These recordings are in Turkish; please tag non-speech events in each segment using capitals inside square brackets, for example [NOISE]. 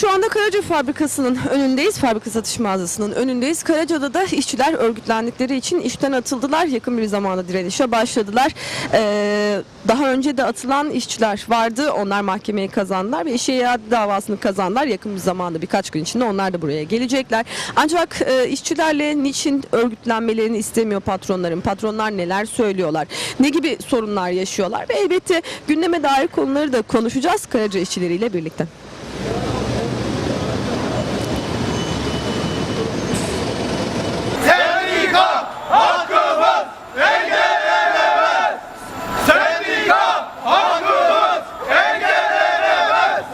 Şu anda Karaca Fabrikası'nın önündeyiz. Fabrika satış mağazasının önündeyiz. Karaca'da da işçiler örgütlendikleri için işten atıldılar. Yakın bir zamanda direnişe başladılar. Ee, daha önce de atılan işçiler vardı. Onlar mahkemeyi kazandılar ve işe iade davasını kazandılar. Yakın bir zamanda birkaç gün içinde onlar da buraya gelecekler. Ancak e, işçilerle niçin örgütlenmelerini istemiyor patronların? Patronlar neler söylüyorlar? Ne gibi sorunlar yaşıyorlar? Ve elbette gündeme dair konuları da konuşacağız Karaca işçileriyle birlikte. Sendika hakkımız engellenemez. Sendika hakkımız engellenemez.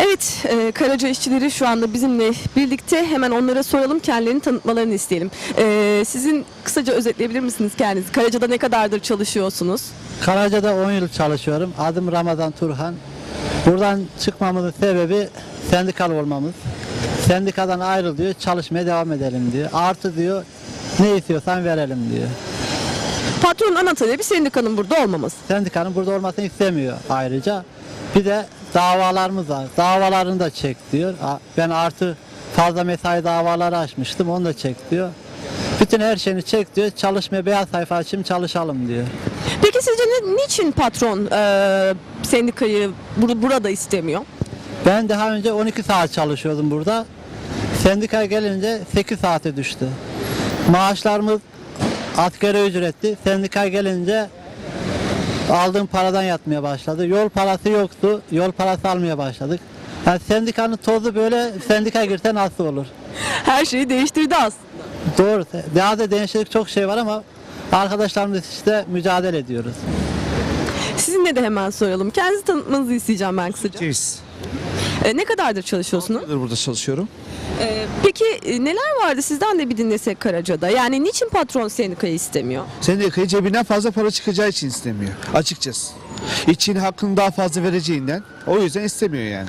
Evet, e, Karaca işçileri şu anda bizimle birlikte. Hemen onlara soralım, kendilerini tanıtmalarını isteyelim. E, sizin kısaca özetleyebilir misiniz kendinizi? Karaca'da ne kadardır çalışıyorsunuz? Karaca'da 10 yıl çalışıyorum. Adım Ramazan Turhan. Buradan çıkmamızın sebebi sendikal olmamız. Sendikadan ayrıl diyor, çalışmaya devam edelim diyor. Artı diyor, ne istiyorsan verelim diyor. Patronun ana talebi sendikanın burada olmaması. Sendikanın burada olmasını istemiyor ayrıca. Bir de davalarımız var. Davalarını da çek diyor. Ben artı fazla mesai davaları açmıştım, onu da çek diyor. Bütün her şeyini çek diyor. Çalışmaya beyaz sayfa açayım çalışalım diyor. Peki sizce ne, niçin patron e, sendikayı bur- burada istemiyor? Ben daha önce 12 saat çalışıyordum burada. Sendika gelince 8 saate düştü. Maaşlarımız asgari ücretti. Sendika gelince aldığım paradan yatmaya başladı. Yol parası yoktu. Yol parası almaya başladık. Yani sendikanın tozu böyle sendika girse nasıl olur? Her şeyi değiştirdi aslında. Doğru. Daha da değişiklik çok şey var ama arkadaşlarımız işte mücadele ediyoruz. Sizinle de hemen soralım. Kendinizi tanıtmanızı isteyeceğim ben kısaca. Ceviz. E, ne kadardır çalışıyorsunuz? Yıldır burada çalışıyorum. E, peki e, neler vardı sizden de bir dinlesek Karaca'da? Yani niçin patron sendikayı istemiyor? Sendikayı cebinden fazla para çıkacağı için istemiyor. Açıkçası. İçin hakkını daha fazla vereceğinden. O yüzden istemiyor yani.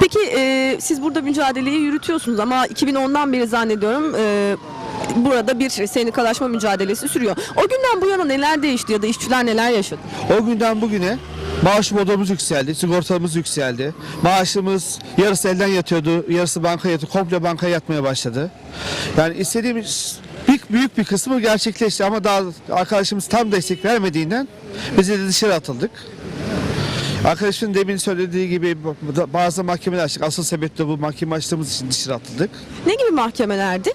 Peki e, siz burada mücadeleyi yürütüyorsunuz ama 2010'dan beri zannediyorum e, burada bir sendikalaşma mücadelesi sürüyor. O günden bu yana neler değişti ya da işçiler neler yaşadı? O günden bugüne maaş modumuz yükseldi, sigortamız yükseldi. Maaşımız yarısı elden yatıyordu, yarısı banka yatıyor. Komple bankaya yatmaya başladı. Yani istediğimiz büyük, büyük bir kısmı gerçekleşti ama daha arkadaşımız tam destek vermediğinden biz de dışarı atıldık. Arkadaşın demin söylediği gibi bazı mahkemeler açtık. Asıl sebep de bu mahkeme açtığımız için dışarı atıldık. Ne gibi mahkemelerdi?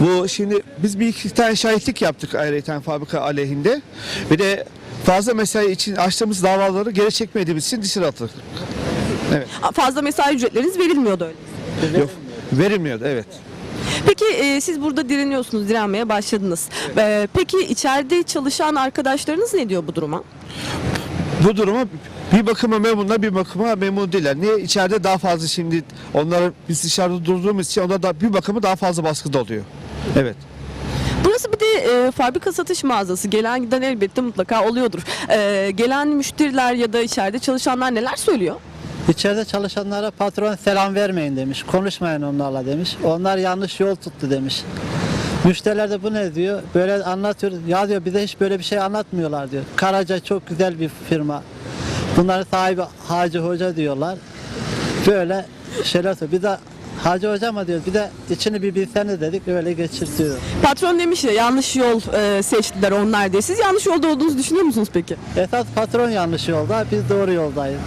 Bu şimdi biz bir iki tane şahitlik yaptık ayrıca fabrika aleyhinde. Bir de fazla mesai için açtığımız davaları geri çekmediğimiz için dışarı atıldık. A, Fazla mesai ücretleriniz verilmiyordu öyle. Yok, verilmiyordu evet. Peki e, siz burada direniyorsunuz, direnmeye başladınız. E, peki içeride çalışan arkadaşlarınız ne diyor bu duruma? Bu duruma bir bakıma memnunlar bir bakıma memnun değiller. Niye? İçeride daha fazla şimdi onları biz dışarıda durduğumuz için onlar da bir bakıma daha fazla baskıda oluyor. Evet. Burası bir de e, fabrika satış mağazası. Gelen giden elbette mutlaka oluyordur. E, gelen müşteriler ya da içeride çalışanlar neler söylüyor? İçeride çalışanlara patron selam vermeyin demiş. Konuşmayın onlarla demiş. Onlar yanlış yol tuttu demiş. Müşteriler de bu ne diyor? Böyle anlatıyor. Ya diyor bize hiç böyle bir şey anlatmıyorlar diyor. Karaca çok güzel bir firma. Bunların sahibi Hacı Hoca diyorlar. Böyle şeyler söylüyor. Bir de Hacı Hoca mı diyor. Bir de içini bir bilseniz dedik öyle geçirtiyor. Patron demiş ya yanlış yol e, seçtiler onlar diye. Siz yanlış yolda olduğunuzu düşünüyor musunuz peki? Esas patron yanlış yolda. Biz doğru yoldayız.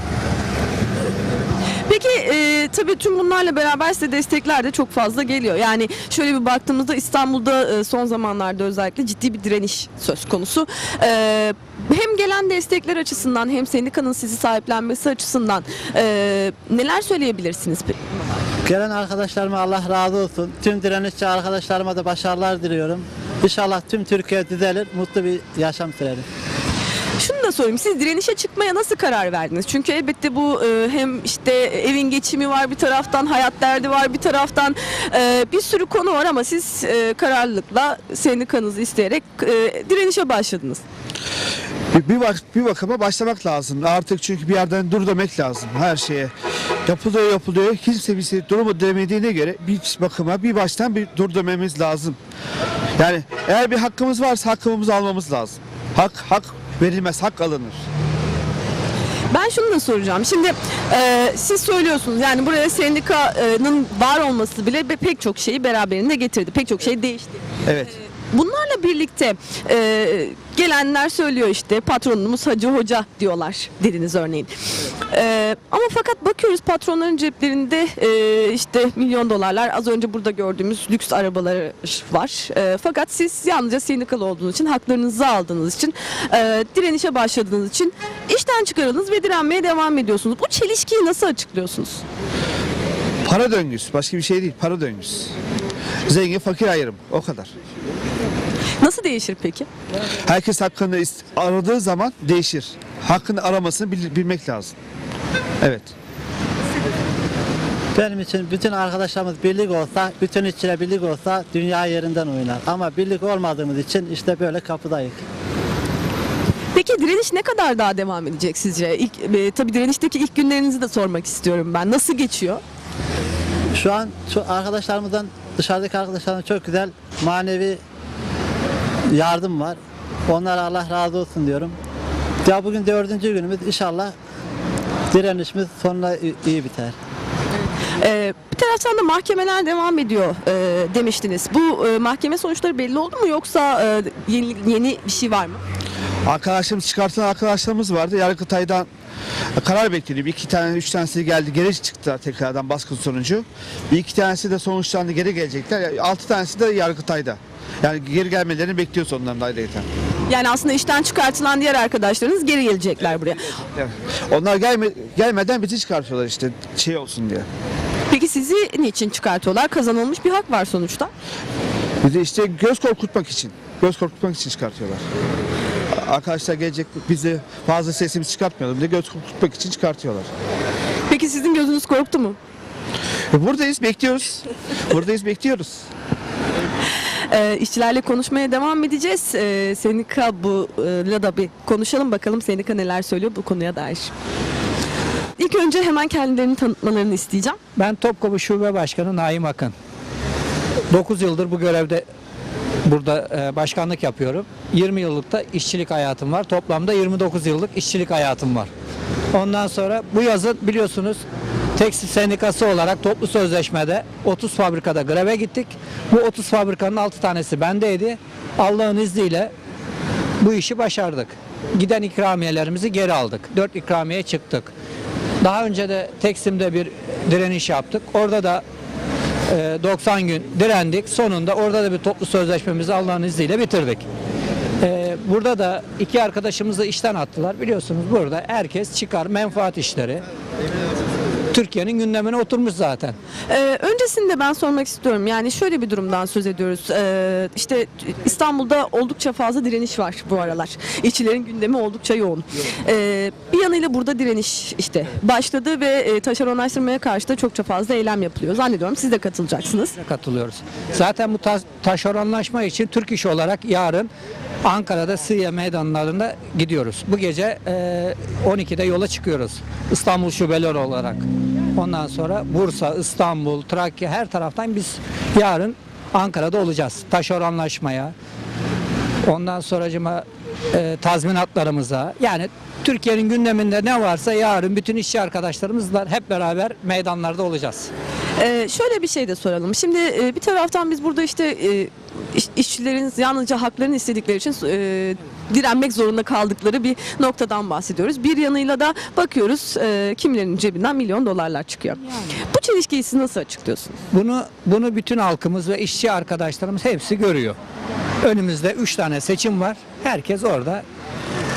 Peki e, tabii tüm bunlarla beraber size destekler de çok fazla geliyor. Yani şöyle bir baktığımızda İstanbul'da e, son zamanlarda özellikle ciddi bir direniş söz konusu. E, hem gelen destekler açısından hem sendikanın sizi sahiplenmesi açısından e, neler söyleyebilirsiniz peki? Gelen arkadaşlarıma Allah razı olsun. Tüm direnişçi arkadaşlarıma da başarılar diliyorum. İnşallah tüm Türkiye düzelir, mutlu bir yaşam süreriz. Şunu da sorayım. Siz direnişe çıkmaya nasıl karar verdiniz? Çünkü elbette bu e, hem işte evin geçimi var bir taraftan, hayat derdi var bir taraftan. e, bir sürü konu var ama siz e, kararlılıkla sendikanızı isteyerek e, direnişe başladınız. Bir, bir, bak, bir bakıma başlamak lazım. Artık çünkü bir yerden dur demek lazım her şeye. Yapılıyor yapılıyor. Kimse bir şey durumu demediğine göre bir bakıma bir baştan bir dur dememiz lazım. Yani eğer bir hakkımız varsa hakkımızı almamız lazım. Hak hak verilmez, hak alınır. Ben şunu da soracağım. Şimdi Ee, siz söylüyorsunuz yani buraya sendikanın var olması bile pek çok şeyi beraberinde getirdi. Pek çok şey değişti. Evet. Bunlarla birlikte e, gelenler söylüyor işte patronumuz Hacı Hoca diyorlar dediniz örneğin. E, ama fakat bakıyoruz patronların ceplerinde e, işte milyon dolarlar az önce burada gördüğümüz lüks arabaları var. E, fakat siz yalnızca sendikalı olduğunuz için haklarınızı aldığınız için e, direnişe başladığınız için işten çıkarıldınız ve direnmeye devam ediyorsunuz. Bu çelişkiyi nasıl açıklıyorsunuz? Para döngüsü. Başka bir şey değil. Para döngüsü. Zengin fakir ayrım. O kadar. Nasıl değişir peki? Herkes hakkını aradığı zaman değişir. Hakkını aramasını bil- bilmek lazım. Evet. Benim için bütün arkadaşlarımız birlik olsa, bütün işçiler birlik olsa dünya yerinden oynar. Ama birlik olmadığımız için işte böyle kapıdayız. Peki direniş ne kadar daha devam edecek sizce? İlk, e, tabii direnişteki ilk günlerinizi de sormak istiyorum ben. Nasıl geçiyor? Şu an şu arkadaşlarımızdan dışarıdaki arkadaşlarımız çok güzel manevi yardım var. Onlara Allah razı olsun diyorum. Ya bugün dördüncü günümüz inşallah direnişimiz sonuna iyi biter. Ee, bir taraftan da mahkemeler devam ediyor e, demiştiniz. Bu e, mahkeme sonuçları belli oldu mu yoksa e, yeni, yeni bir şey var mı? Arkadaşlarımız çıkartılan arkadaşlarımız vardı. Yargıtay'dan karar bekleniyor. Bir iki tane, üç tanesi geldi. Geri çıktılar tekrardan baskın sonucu. Bir iki tanesi de sonuçlandı. Geri gelecekler. Altı tanesi de Yargıtay'da. Yani geri gelmelerini bekliyoruz onların da ayrıca. Yani aslında işten çıkartılan diğer arkadaşlarınız geri gelecekler buraya. Evet. Onlar gelme, gelmeden bizi çıkartıyorlar işte şey olsun diye. Peki sizi niçin çıkartıyorlar? Kazanılmış bir hak var sonuçta. De işte göz korkutmak için. Göz korkutmak için çıkartıyorlar. Arkadaşlar gelecek bizi fazla sesimizi çıkartmayalım diye göz korkutmak için çıkartıyorlar. Peki sizin gözünüz korktu mu? Buradayız bekliyoruz. Buradayız bekliyoruz. Ee, işçilerle konuşmaya devam edeceğiz. Ee, sendika bu e, da bir konuşalım bakalım sendika neler söylüyor bu konuya dair. İlk önce hemen kendilerini tanıtmalarını isteyeceğim. Ben Topkapı Şube Başkanı Naim Akın. 9 yıldır bu görevde burada e, başkanlık yapıyorum. 20 yıllık da işçilik hayatım var. Toplamda 29 yıllık işçilik hayatım var. Ondan sonra bu yazın biliyorsunuz tekstil sendikası olarak toplu sözleşmede 30 fabrikada greve gittik. Bu 30 fabrikanın 6 tanesi bendeydi. Allah'ın izniyle bu işi başardık. Giden ikramiyelerimizi geri aldık. 4 ikramiye çıktık. Daha önce de Teksim'de bir direniş yaptık. Orada da e, 90 gün direndik. Sonunda orada da bir toplu sözleşmemizi Allah'ın izniyle bitirdik. E, Burada da iki arkadaşımızı işten attılar. Biliyorsunuz burada herkes çıkar menfaat işleri. Türkiye'nin gündemine oturmuş zaten. Ee, öncesinde ben sormak istiyorum. Yani şöyle bir durumdan söz ediyoruz. Ee, işte İstanbul'da oldukça fazla direniş var bu aralar. İşçilerin gündemi oldukça yoğun. Ee, bir yanıyla burada direniş işte başladı ve e, taşeronlaştırmaya karşı da çokça fazla eylem yapılıyor. Zannediyorum siz de katılacaksınız. katılıyoruz. Zaten bu ta- taşeronlaşma için Türk İş olarak yarın Ankara'da Sığıya meydanlarında gidiyoruz. Bu gece e, 12'de yola çıkıyoruz. İstanbul şubeleri olarak. Ondan sonra Bursa, İstanbul, Trakya her taraftan biz yarın Ankara'da olacağız. Taşeronlaşmaya. Ondan sonracıma e, tazminatlarımıza yani Türkiye'nin gündeminde ne varsa yarın bütün işçi arkadaşlarımızla hep beraber meydanlarda olacağız. Ee, şöyle bir şey de soralım. Şimdi e, bir taraftan biz burada işte e, iş- işçilerin yalnızca haklarını istedikleri için e, direnmek zorunda kaldıkları bir noktadan bahsediyoruz. Bir yanıyla da bakıyoruz e, kimilerinin cebinden milyon dolarlar çıkıyor. Bu çelişkiyi siz nasıl açıklıyorsunuz? Bunu bunu bütün halkımız ve işçi arkadaşlarımız hepsi görüyor. Önümüzde 3 tane seçim var. Herkes orada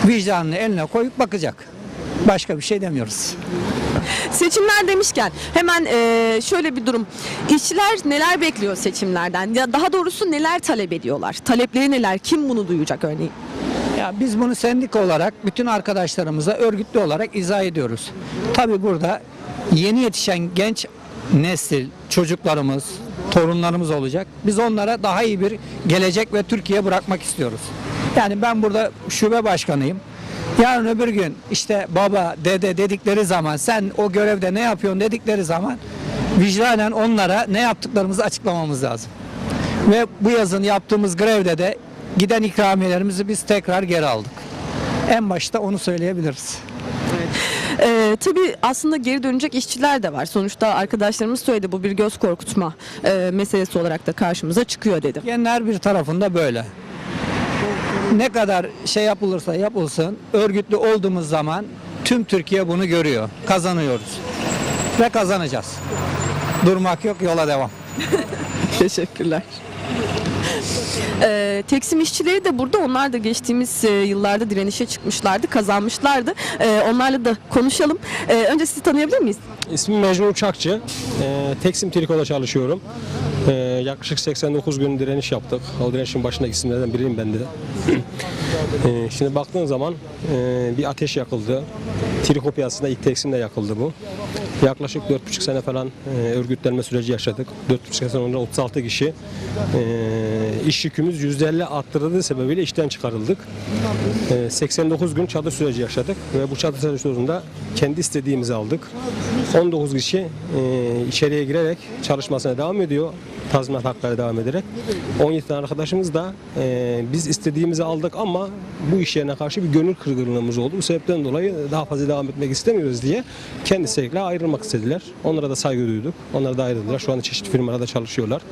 vicdanını eline koyup bakacak. Başka bir şey demiyoruz. Seçimler demişken hemen e, şöyle bir durum. İşçiler neler bekliyor seçimlerden? Ya daha doğrusu neler talep ediyorlar? Talepleri neler? Kim bunu duyacak örneğin? Ya biz bunu sendika olarak bütün arkadaşlarımıza örgütlü olarak izah ediyoruz. Tabi burada yeni yetişen genç nesil, çocuklarımız, torunlarımız olacak. Biz onlara daha iyi bir gelecek ve Türkiye bırakmak istiyoruz. Yani ben burada şube başkanıyım. Yarın öbür gün işte baba, dede dedikleri zaman sen o görevde ne yapıyorsun dedikleri zaman vicdanen onlara ne yaptıklarımızı açıklamamız lazım. Ve bu yazın yaptığımız grevde de giden ikramiyelerimizi biz tekrar geri aldık. En başta onu söyleyebiliriz. Ee, tabii aslında geri dönecek işçiler de var. Sonuçta arkadaşlarımız söyledi bu bir göz korkutma e, meselesi olarak da karşımıza çıkıyor dedi. Her bir tarafında böyle. Ne kadar şey yapılırsa yapılsın örgütlü olduğumuz zaman tüm Türkiye bunu görüyor. Kazanıyoruz. Ve kazanacağız. Durmak yok yola devam. [LAUGHS] Teşekkürler. Ee, Teksim işçileri de burada. Onlar da geçtiğimiz e, yıllarda direnişe çıkmışlardı, kazanmışlardı. Ee, onlarla da konuşalım. Ee, önce sizi tanıyabilir miyiz? İsmim Mecnun Uçakçı. Ee, Teksim Triko'da çalışıyorum. Ee, yaklaşık 89 gün direniş yaptık. O direnişin başındaki isimlerden biriyim ben de. Ee, şimdi baktığın zaman e, bir ateş yakıldı. Triko piyasasında ilk Teksim'de yakıldı bu. Yaklaşık 4,5 sene falan e, örgütlenme süreci yaşadık. 4,5 sene sonra 36 kişi e, iş yükümüz %50 arttırıldığı sebebiyle işten çıkarıldık. E, 89 gün çadır süreci yaşadık ve bu çadır süreci sonunda kendi istediğimizi aldık. 19 kişi e, içeriye girerek çalışmasına devam ediyor. Tazminat hakları devam ederek. 17 tane arkadaşımız da e, biz istediğimizi aldık ama bu iş yerine karşı bir gönül kırgınlığımız oldu. Bu sebepten dolayı daha fazla devam etmek istemiyoruz diye kendi istekle ayrılmak istediler. Onlara da saygı duyduk. Onlar da ayrıldılar. Şu anda çeşitli firmalarda çalışıyorlar.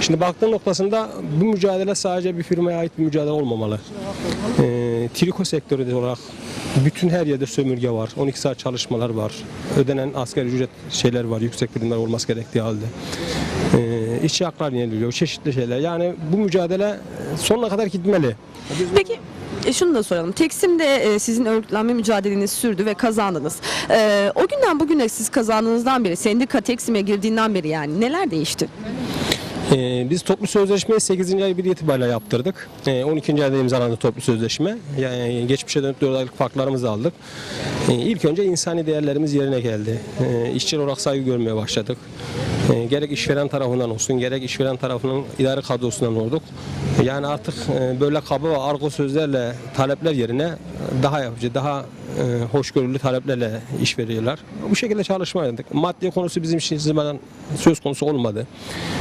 Şimdi baktığım noktasında bu mücadele sadece bir firmaya ait bir mücadele olmamalı. E, triko sektörü olarak bütün her yerde sömürge var. 12 saat çalışmalar var. Ödenen asgari ücret şeyler var. Yüksek primler olması gerektiği halde. Ee, işçi hakları yeniliyor. Çeşitli şeyler. Yani bu mücadele sonuna kadar gitmeli. Peki e, şunu da soralım. Teksim'de e, sizin örgütlenme mücadeleniz sürdü ve kazandınız. E, o günden bugüne siz kazandığınızdan beri, sendika Teksim'e girdiğinden beri yani neler değişti? Ee, biz toplu sözleşmeyi 8. ay bir itibariyle yaptırdık. Ee, 12. ayda imzalandı toplu sözleşme. Yani geçmişe dönük 4 aylık farklarımızı aldık. Ee, ilk önce insani değerlerimiz yerine geldi. Ee, işçi olarak saygı görmeye başladık. Ee, gerek işveren tarafından olsun, gerek işveren tarafının idari kadrosundan olduk. Yani artık e, böyle kaba ve argo sözlerle talepler yerine daha yapıcı, daha e, hoşgörülü taleplerle iş veriyorlar. Bu şekilde çalışmaydık. Maddi konusu bizim için zaman söz konusu olmadı.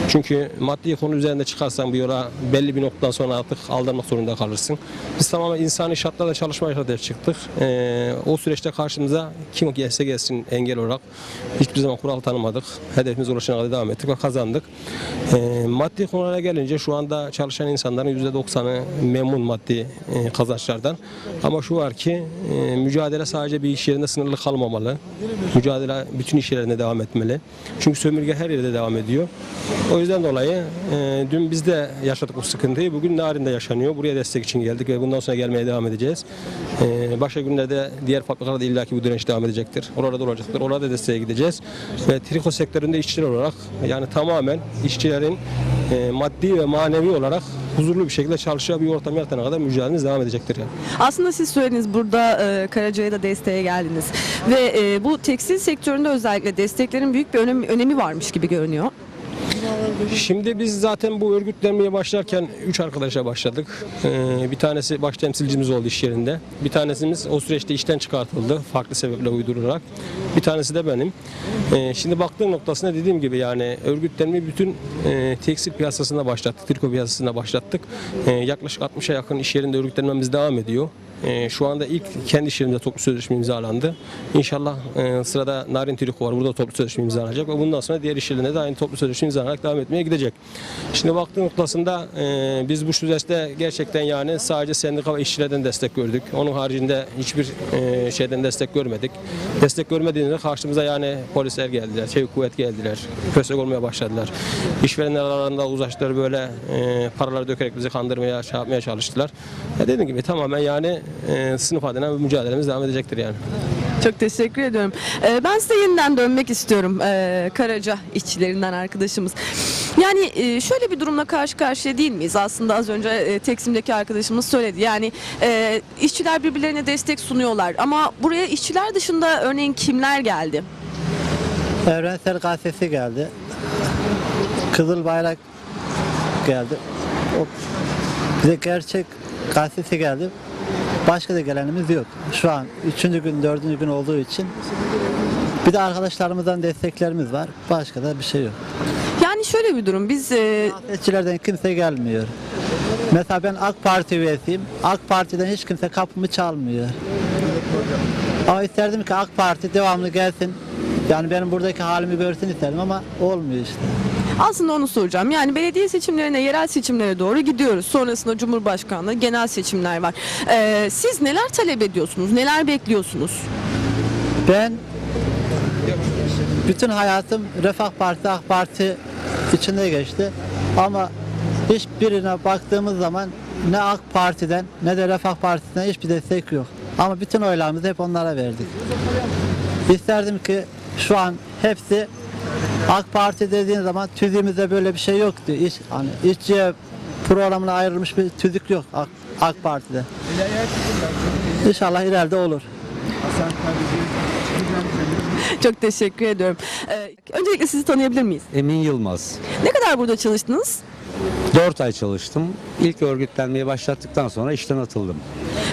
Çünkü maddi konu üzerinde çıkarsan bu yola belli bir noktadan sonra artık aldırmak zorunda kalırsın. Biz tamamen insani şartlarda çalışmaya kadar çıktık. E, o süreçte karşımıza kim gelse gelsin engel olarak hiçbir zaman kural tanımadık. Hedefimiz ulaşana kadar devam ettik ve kazandık. E, maddi konulara gelince şu anda çalışan insanların %90'ı memnun maddi e, kazançlardan. Ama şu var ki e, mücadele sadece bir iş yerinde sınırlı kalmamalı. Mücadele bütün iş yerlerinde devam etmeli. Çünkü sömürge her yerde devam ediyor. O yüzden dolayı e, dün biz de yaşadık bu sıkıntıyı. Bugün Narin'de yaşanıyor. Buraya destek için geldik ve bundan sonra gelmeye devam edeceğiz. E, başka günlerde diğer fabrikalarda illaki bu direnç devam edecektir. Orada da olacaktır. Orada da desteğe gideceğiz. Ve triko sektöründe işçiler olarak yani tamamen işçilerin e, maddi ve manevi olarak huzurlu bir şekilde çalışacağı bir ortam yaratana kadar mücadelemiz devam edecektir. Yani. Aslında siz söylediniz burada e, Karaca'ya da desteğe geldiniz. Ve e, bu tekstil sektöründe özellikle desteklerin büyük bir önemi, önemi varmış gibi görünüyor. Şimdi biz zaten bu örgütlenmeye başlarken 3 arkadaşa başladık. Ee, bir tanesi baş temsilcimiz oldu iş yerinde. Bir tanesimiz o süreçte işten çıkartıldı farklı sebeple uydurularak. Bir tanesi de benim. Ee, şimdi baktığım noktasında dediğim gibi yani örgütlenmeyi bütün e, tekstil piyasasında başlattık, triko piyasasında başlattık. Ee, yaklaşık 60'a yakın iş yerinde örgütlenmemiz devam ediyor. Şu anda ilk kendi iş yerimde toplu sözleşme imzalandı. İnşallah e, sırada Narin Triko var. Burada toplu sözleşme imzalanacak ve bundan sonra diğer iş yerlerinde de aynı toplu sözleşme imzalanarak devam etmeye gidecek. Şimdi baktığım noktasında e, biz bu süreçte gerçekten yani sadece sendika ve işçilerden destek gördük. Onun haricinde hiçbir e, şeyden destek görmedik. Destek görmediğinde karşımıza yani polisler geldiler, çevik kuvvet geldiler. Köstek olmaya başladılar. İşverenler aralarında uzlaştılar böyle e, paralar dökerek bizi kandırmaya, şey yapmaya çalıştılar. Ya dediğim gibi tamamen yani e, sınıf adına mücadelemiz devam edecektir yani. Çok teşekkür ediyorum. Ee, ben size yeniden dönmek istiyorum ee, Karaca işçilerinden arkadaşımız. Yani e, şöyle bir durumla karşı karşıya değil miyiz? Aslında az önce e, Teksim'deki arkadaşımız söyledi. Yani e, işçiler birbirlerine destek sunuyorlar ama buraya işçiler dışında örneğin kimler geldi? Evrensel Gazetesi geldi. Kızıl Bayrak geldi. O bize gerçek gazetesi geldi. Başka da gelenimiz yok. Şu an üçüncü gün, dördüncü gün olduğu için bir de arkadaşlarımızdan desteklerimiz var. Başka da bir şey yok. Yani şöyle bir durum. Biz e, Siyasetçilerden kimse gelmiyor. Mesela ben AK Parti üyesiyim. AK Parti'den hiç kimse kapımı çalmıyor. Ama isterdim ki AK Parti devamlı gelsin. Yani benim buradaki halimi görsün isterdim ama olmuyor işte. Aslında onu soracağım. Yani belediye seçimlerine, yerel seçimlere doğru gidiyoruz. Sonrasında Cumhurbaşkanlığı, genel seçimler var. Ee, siz neler talep ediyorsunuz? Neler bekliyorsunuz? Ben bütün hayatım Refah Parti, AK Parti içinde geçti. Ama hiçbirine baktığımız zaman ne AK Parti'den ne de Refah Partisi'nden hiçbir destek yok. Ama bütün oylarımızı hep onlara verdik. İsterdim ki şu an hepsi AK Parti dediğin zaman tüzüğümüzde böyle bir şey yoktu. İş, hani işçiye programına ayrılmış bir tüzük yok AK, AK Parti'de. İnşallah ileride olur. [LAUGHS] Çok teşekkür ediyorum. Ee, öncelikle sizi tanıyabilir miyiz? Emin Yılmaz. Ne kadar burada çalıştınız? 4 ay çalıştım. İlk örgütlenmeyi başlattıktan sonra işten atıldım.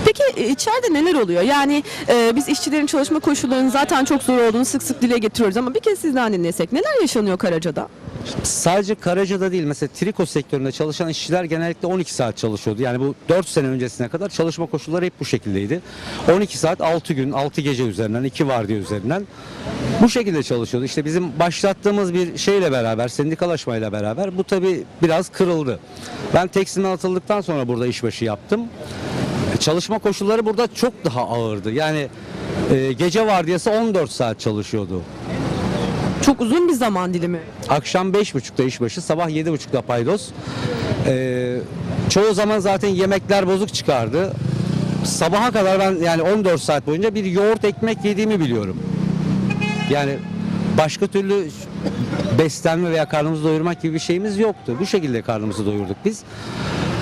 Peki e, içeride neler oluyor? Yani e, biz işçilerin çalışma koşullarının zaten çok zor olduğunu sık sık dile getiriyoruz ama bir kez sizden dinlesek neler yaşanıyor Karaca'da? Sadece Karaca'da değil mesela triko sektöründe çalışan işçiler genellikle 12 saat çalışıyordu. Yani bu 4 sene öncesine kadar çalışma koşulları hep bu şekildeydi. 12 saat 6 gün 6 gece üzerinden 2 vardiya üzerinden bu şekilde çalışıyordu. İşte bizim başlattığımız bir şeyle beraber sendikalaşmayla beraber bu tabi biraz kırıldı. Ben tekstilden atıldıktan sonra burada işbaşı yaptım. Çalışma koşulları burada çok daha ağırdı. Yani e, gece vardiyası 14 saat çalışıyordu. Çok uzun bir zaman dilimi. Akşam 5.30'da işbaşı, sabah 7.30'da paydos. Ee, çoğu zaman zaten yemekler bozuk çıkardı. Sabaha kadar ben yani 14 saat boyunca bir yoğurt ekmek yediğimi biliyorum. Yani başka türlü beslenme veya karnımızı doyurmak gibi bir şeyimiz yoktu. Bu şekilde karnımızı doyurduk biz.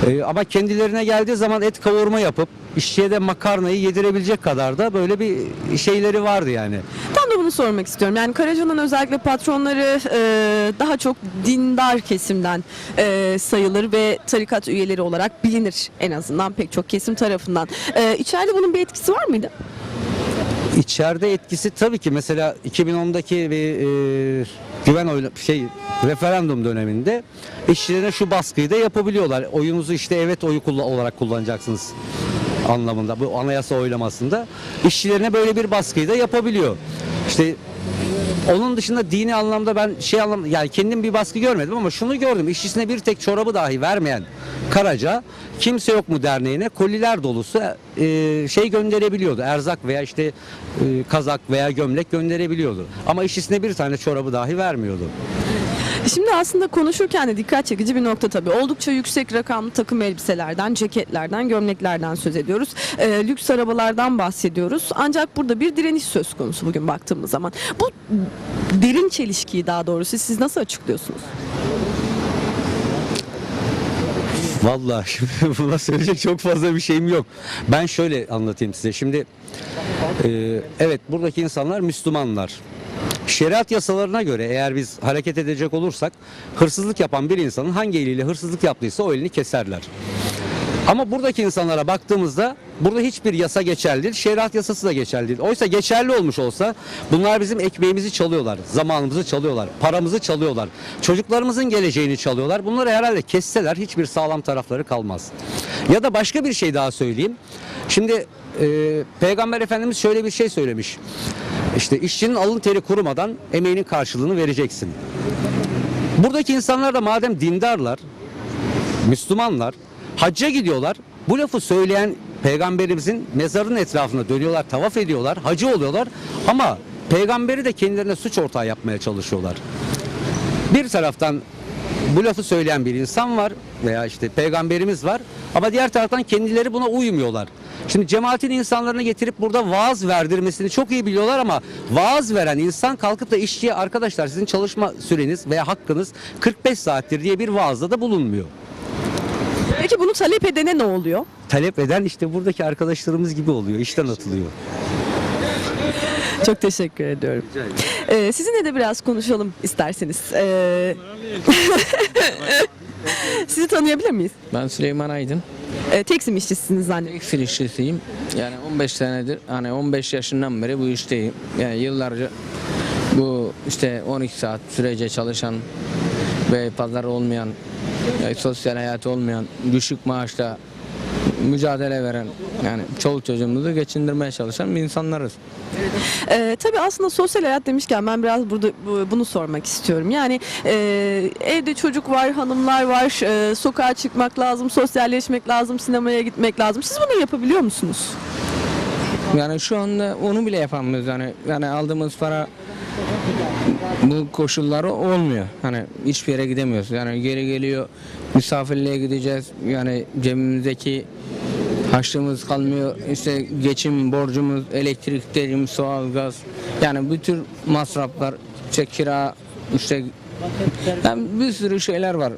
Ee, ama kendilerine geldiği zaman et kavurma yapıp işçiye de makarnayı yedirebilecek kadar da böyle bir şeyleri vardı yani. Tam da bunu sormak istiyorum. Yani Karaca'nın özellikle patronları e, daha çok dindar kesimden e, sayılır ve tarikat üyeleri olarak bilinir en azından pek çok kesim tarafından. E, içeride bunun bir etkisi var mıydı? İçeride etkisi tabii ki mesela 2010'daki bir e, güven oyla, şey referandum döneminde işçilerine şu baskıyı da yapabiliyorlar. Oyunuzu işte evet oyu olarak kullanacaksınız anlamında bu anayasa oylamasında işçilerine böyle bir baskıyı da yapabiliyor. İşte onun dışında dini anlamda ben şey anlam yani kendim bir baskı görmedim ama şunu gördüm. İşçisine bir tek çorabı dahi vermeyen Karaca kimse yok mu derneğine koliler dolusu e, şey gönderebiliyordu. Erzak veya işte e, kazak veya gömlek gönderebiliyordu. Ama işçisine bir tane çorabı dahi vermiyordu. Şimdi aslında konuşurken de dikkat çekici bir nokta tabii. Oldukça yüksek rakamlı takım elbiselerden, ceketlerden, gömleklerden söz ediyoruz. E, lüks arabalardan bahsediyoruz. Ancak burada bir direniş söz konusu bugün baktığımız zaman. Bu derin çelişkiyi daha doğrusu siz nasıl açıklıyorsunuz? Vallahi şimdi [LAUGHS] buna söyleyecek çok fazla bir şeyim yok. Ben şöyle anlatayım size. Şimdi e, evet buradaki insanlar Müslümanlar. Şeriat yasalarına göre eğer biz hareket edecek olursak hırsızlık yapan bir insanın hangi eliyle hırsızlık yaptıysa o elini keserler. Ama buradaki insanlara baktığımızda burada hiçbir yasa geçerli değil. Şeriat yasası da geçerli değil. Oysa geçerli olmuş olsa bunlar bizim ekmeğimizi çalıyorlar. Zamanımızı çalıyorlar. Paramızı çalıyorlar. Çocuklarımızın geleceğini çalıyorlar. Bunları herhalde kesseler hiçbir sağlam tarafları kalmaz. Ya da başka bir şey daha söyleyeyim. Şimdi e, Peygamber Efendimiz şöyle bir şey söylemiş. İşte işçinin alın teri kurumadan emeğinin karşılığını vereceksin. Buradaki insanlar da madem dindarlar, Müslümanlar hacca gidiyorlar. Bu lafı söyleyen peygamberimizin mezarının etrafında dönüyorlar, tavaf ediyorlar, hacı oluyorlar ama peygamberi de kendilerine suç ortağı yapmaya çalışıyorlar. Bir taraftan bu lafı söyleyen bir insan var veya işte peygamberimiz var ama diğer taraftan kendileri buna uymuyorlar. Şimdi cemaatin insanlarını getirip burada vaaz verdirmesini çok iyi biliyorlar ama vaaz veren insan kalkıp da işçiye arkadaşlar sizin çalışma süreniz veya hakkınız 45 saattir diye bir vaazda da bulunmuyor. Peki bunu talep edene ne oluyor? talep eden işte buradaki arkadaşlarımız gibi oluyor. işten atılıyor. [LAUGHS] Çok teşekkür ediyorum. Ee, sizinle de biraz konuşalım isterseniz. Ee, [LAUGHS] sizi tanıyabilir miyiz? Ben Süleyman Aydın. Ee, tekstil işçisiniz zannediyorum. Tekstil işçisiyim. Yani 15 senedir hani 15 yaşından beri bu işteyim. Yani yıllarca bu işte 12 saat sürece çalışan ve pazar olmayan, yani sosyal hayatı olmayan, düşük maaşla mücadele veren yani çoluk çocuğumuzu geçindirmeye çalışan bir insanlarız. Ee, tabii aslında sosyal hayat demişken ben biraz burada bu- bunu sormak istiyorum. Yani e, evde çocuk var, hanımlar var, e, sokağa çıkmak lazım, sosyalleşmek lazım, sinemaya gitmek lazım. Siz bunu yapabiliyor musunuz? Yani şu anda onu bile yapamıyoruz yani. Yani aldığımız para bu koşulları olmuyor. Hani hiçbir yere gidemiyoruz. Yani geri geliyor misafirliğe gideceğiz. Yani cebimizdeki harçlığımız kalmıyor. İşte geçim borcumuz, elektriklerimiz, doğalgaz. Yani bu tür masraflar, işte kira, işte yani bir sürü şeyler var.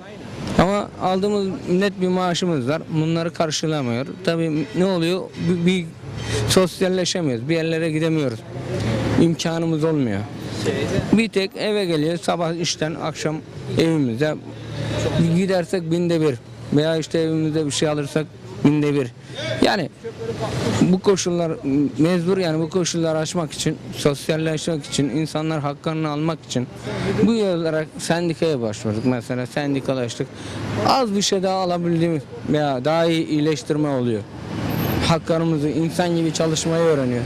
Ama aldığımız net bir maaşımız var. Bunları karşılamıyor. Tabii ne oluyor? Bir, bir sosyalleşemiyoruz. Bir yerlere gidemiyoruz. İmkanımız olmuyor. Bir tek eve geliyor sabah işten akşam evimize gidersek binde bir veya işte evimizde bir şey alırsak binde bir. Yani bu koşullar mecbur yani bu koşulları aşmak için, sosyalleşmek için, insanlar haklarını almak için bu yollara sendikaya başvurduk mesela sendikalaştık. Az bir şey daha alabildiğimiz veya daha iyi iyileştirme oluyor. Haklarımızı insan gibi çalışmayı öğreniyor.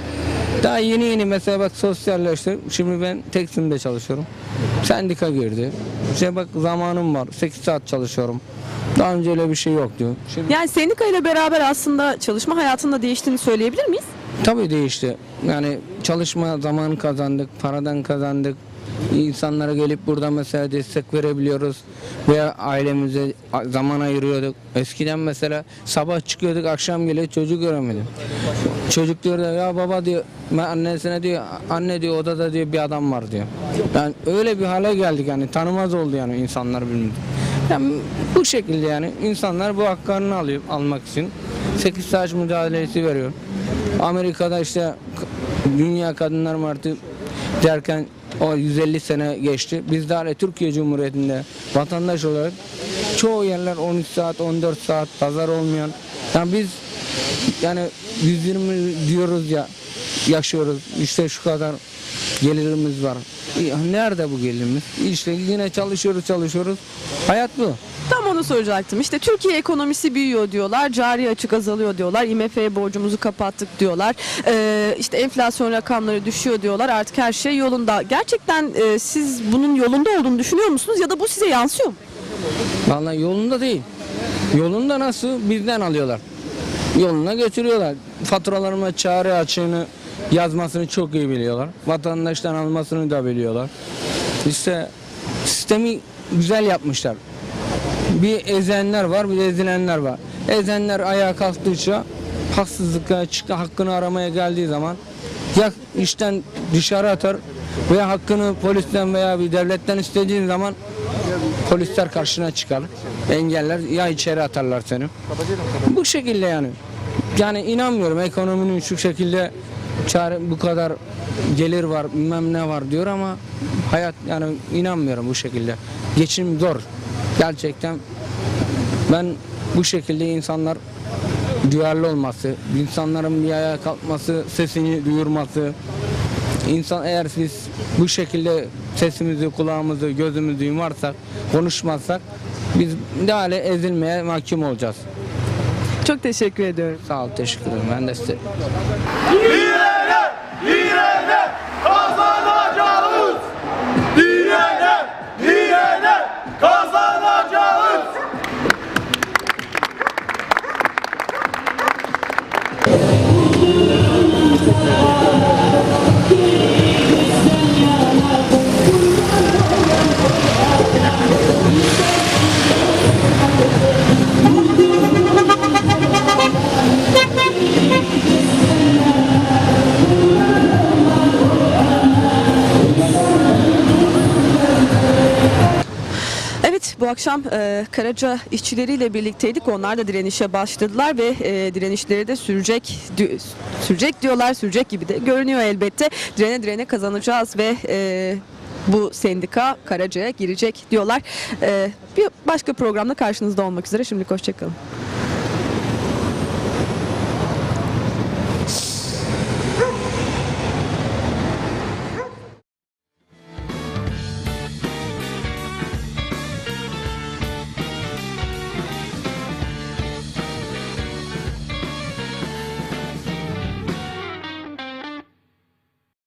Daha yeni yeni mesela bak sosyalleştim. Şimdi ben Teksim'de çalışıyorum. Sendika girdi. İşte bak zamanım var. 8 saat çalışıyorum. Daha önce öyle bir şey yoktu. Şimdi Yani sendika ile beraber aslında çalışma hayatında değiştiğini söyleyebilir miyiz? Tabii değişti. Yani çalışma zamanı kazandık, paradan kazandık. İnsanlara gelip burada mesela destek verebiliyoruz veya ailemize zaman ayırıyorduk. Eskiden mesela sabah çıkıyorduk akşam geliyor çocuk göremedim. Çocuk diyor da, ya baba diyor ben annesine diyor anne diyor odada diyor bir adam var diyor. Yani öyle bir hale geldik yani tanımaz oldu yani insanlar birbirimizi. Yani bu şekilde yani insanlar bu haklarını alıyor almak için 8 saat mücadelesi veriyor. Amerika'da işte Dünya Kadınlar Martı derken o 150 sene geçti. Biz de hala Türkiye Cumhuriyeti'nde vatandaş olarak çoğu yerler 13 saat 14 saat pazar olmayan. Yani biz yani 120 diyoruz ya yaşıyoruz. İşte şu kadar gelirimiz var. Ya Nerede bu gelirimiz? İşte yine çalışıyoruz çalışıyoruz. Hayat bu. Tam onu soracaktım. İşte Türkiye ekonomisi büyüyor diyorlar, cari açık azalıyor diyorlar, IMF'ye borcumuzu kapattık diyorlar, ee, işte enflasyon rakamları düşüyor diyorlar, artık her şey yolunda. Gerçekten e, siz bunun yolunda olduğunu düşünüyor musunuz ya da bu size yansıyor mu? Vallahi yolunda değil. Yolunda nasıl? Bizden alıyorlar. Yoluna götürüyorlar. Faturalarıma çare açığını yazmasını çok iyi biliyorlar. Vatandaştan almasını da biliyorlar. İşte sistemi güzel yapmışlar. Bir ezenler var, bir ezilenler var. Ezenler ayağa kalktıkça haksızlıkla çık- hakkını aramaya geldiği zaman ya işten dışarı atar veya hakkını polisten veya bir devletten istediğin zaman polisler karşına çıkar. Engeller ya içeri atarlar seni. Bu şekilde yani. Yani inanmıyorum ekonominin şu şekilde çare bu kadar gelir var bilmem ne var diyor ama hayat yani inanmıyorum bu şekilde. Geçim zor. Gerçekten ben bu şekilde insanlar duyarlı olması, insanların bir ayağa kalkması, sesini duyurması, İnsan eğer biz bu şekilde sesimizi, kulağımızı, gözümüzü yumarsak, konuşmazsak biz de hale ezilmeye mahkum olacağız. Çok teşekkür ediyorum. Sağ ol, teşekkür ederim. Ben de size Direne, direne kazanacağız. Direne, direne kazanacağız. Akşam e, Karaca işçileriyle birlikteydik. Onlar da direnişe başladılar ve e, direnişleri de sürecek di- sürecek diyorlar. Sürecek gibi de görünüyor elbette. Direne direne kazanacağız ve e, bu sendika Karaca'ya girecek diyorlar. E, bir başka programda karşınızda olmak üzere. Şimdilik hoşçakalın.